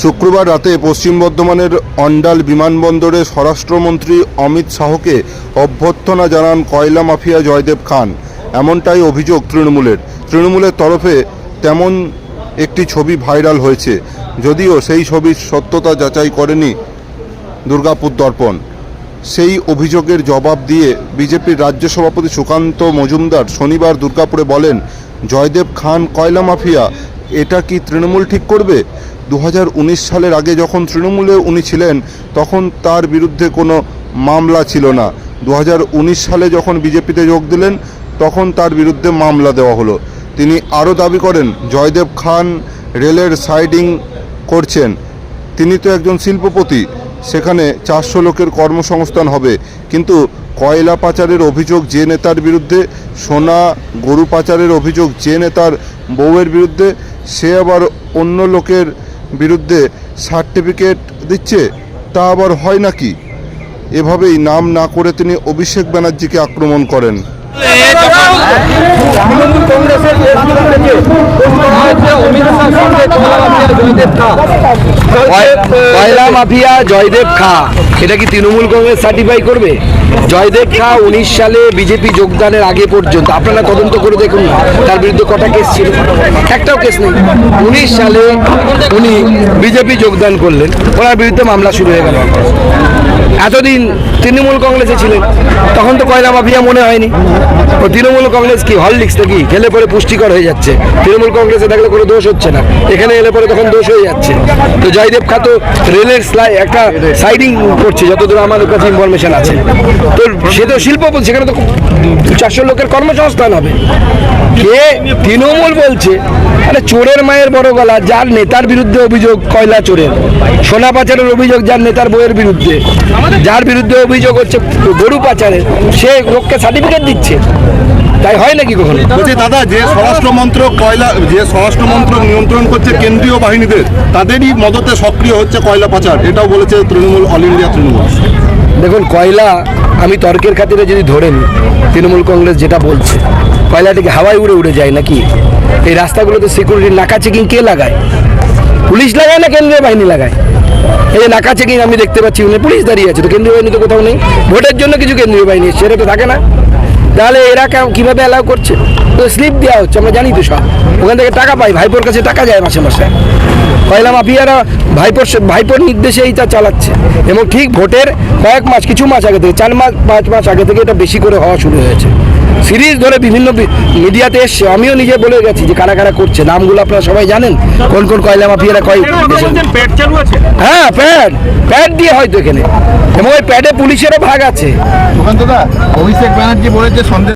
শুক্রবার রাতে পশ্চিম বর্ধমানের অন্ডাল বিমানবন্দরে স্বরাষ্ট্রমন্ত্রী অমিত শাহকে অভ্যর্থনা জানান কয়লা মাফিয়া জয়দেব খান। এমনটাই অভিযোগ তৃণমূলের। তৃণমূলের তরফে তেমন একটি ছবি ভাইরাল হয়েছে। যদিও সেই ছবির সত্যতা যাচাই করেনি দুর্গাপুর দর্পণ। সেই অভিযোগের জবাব দিয়ে বিজেপির রাজ্য সভাপতি সুকান্ত মজুমদার শনিবার দুর্গাপুরে বলেন, জয়দেব খান কয়লা মাফিয়া এটা কি তৃণমূল ঠিক করবে? দু হাজার উনিশ সালের আগে যখন তৃণমূলে উনি ছিলেন, তখন তার বিরুদ্ধে কোনো মামলা ছিল না। দু হাজার উনিশ সালে যখন বিজেপিতে যোগ দিলেন, তখন তার বিরুদ্ধে মামলা দেওয়া হলো। তিনি আরও দাবি করেন, জয়দেব খান রেলের সাইডিং করছেন। তিনি তো একজন শিল্পপতি, সেখানে চারশো লোকের কর্মসংস্থান হবে। কিন্তু কয়লা পাচারের অভিযোগ যে নেতার বিরুদ্ধে, সোনা গরু পাচারের অভিযোগ যে নেতার বউয়ের বিরুদ্ধে সে আবার অন্য লোকের বিরুদ্ধে সার্টিফিকেট দিচ্ছে তা আবার হয় নাকি? এভাবেই নাম না করে তিনি অভিষেক ব্যানার্জিকে আক্রমণ করেন তৃণমূল কংগ্রেসের ফেসবুক পেজে পোস্ট করা হয়েছে অমিত শাহ সঙ্গে কমলা মাফিয়ার জয়দেব খা কয়লা মাফিয়া জয়দেব খা। এটা কি তৃণমূল কংগ্রেস সার্টিফাই করবে? জয়দেব খা উনিশ সালে বিজেপি যোগদানের আগে পর্যন্ত। আপনারা তদন্ত করে দেখুন তার বিরুদ্ধে কটা কেস ছিল। একটাও কেস নেই। উনিশ সালে উনি বিজেপি যোগদান করলেন। ওনার বিরুদ্ধে মামলা শুরু হয়ে গেল। এতদিন তৃণমূল কংগ্রেসে ছিলেন। তখন তো কয়লা মাফিয়া মনে হয়নি। ও তৃণমূল কংগ্রেস কি হরলিক্স নাকি? খেলে পরে পুষ্টিকর হয়ে যাচ্ছে। তৃণমূল কংগ্রেসে থাকলে কোনো দোষ হচ্ছে না। এখানে এলে পরে তখন দোষ হয়ে যাচ্ছে। তো জয়দেব খা তো রেলের একটা সাইডিং করছে, যতদূর আমাদের কাছে ইনফরমেশন আছে। তো সে তো শিল্পপতি সেখানে তো চারশো লোকের কর্মসংস্থান হবে। কে তৃণমূল বলছে, আরে চোরের মায়ের বড় গলা, যার নেতার বিরুদ্ধে অভিযোগ কয়লা চোরের। সোনা পাচারের অভিযোগ, যার নেতার বইয়ের বিরুদ্ধে। যার বিরুদ্ধে অভিযোগ হচ্ছে গরু পাচারের সে লোককে সার্টিফিকেট দিচ্ছে। তাই হয় নাকি কখনো? বলছি দাদা যে স্বরাষ্ট্র মন্ত্রক কয়লা যে স্বরাষ্ট্র মন্ত্রক নিয়ন্ত্রণ করছে কেন্দ্রীয় বাহিনীদের তাদেরই মদতে সক্রিয় হচ্ছে কয়লা পাচার এটাও বলেছে তৃণমূল অল ইন্ডিয়া তৃণমূল। দেখুন কয়লা আমি তর্কের খাতিরে যদি ধরে নিই তৃণমূল কংগ্রেস যেটা বলছে কয়লাটিকে হাওয়ায় উড়ে উড়ে যায় নাকি? এই রাস্তাগুলোতে সিকিউরিটি নাকা চেকিং কে লাগায়? পুলিশ লাগায় না কেন্দ্রীয় বাহিনী লাগায়? এই যে নাকা চেকিং আমি দেখতে পাচ্ছি উনি পুলিশ দাঁড়িয়ে আছে তো কেন্দ্রীয় বাহিনী তো কোথাও নেই। ভোটের জন্য কিছু কেন্দ্রীয় বাহিনী এসছে, সেটা তো থাকে না। তাহলে এরা কীভাবে অ্যালাউ করছে? তো স্লিপ দেওয়া হচ্ছে আমরা জানি তো সব। ওখান থেকে টাকা পাই ভাইপোর কাছে টাকা যায় মাসে মাসে। কয়লা মাফিয়ারা ভাইপোর ভাইপোর নির্দেশে এইটা চালাচ্ছে। এবং ঠিক ভোটের কয়েক মাস কিছু মাস আগে থেকে চার মাস পাঁচ মাস আগে থেকে এটা বেশি করে হওয়া শুরু হয়েছে। সিরিজ ধরে বিভিন্ন মিডিয়াতে এসছে। আমিও নিজে বলে গেছি যে কারা কারা করছে নামগুলো আপনারা সবাই জানেন? কোন কোন কয়লা মাফিয়ারা কয় পেট চালু আছে। হ্যাঁ প্যাড। প্যাড দিয়ে হয়তো এখানে। এবং ওই প্যাডে পুলিশেরও ভাগ আছে। অভিষেক ব্যানার্জি বলেছে সন্দেহ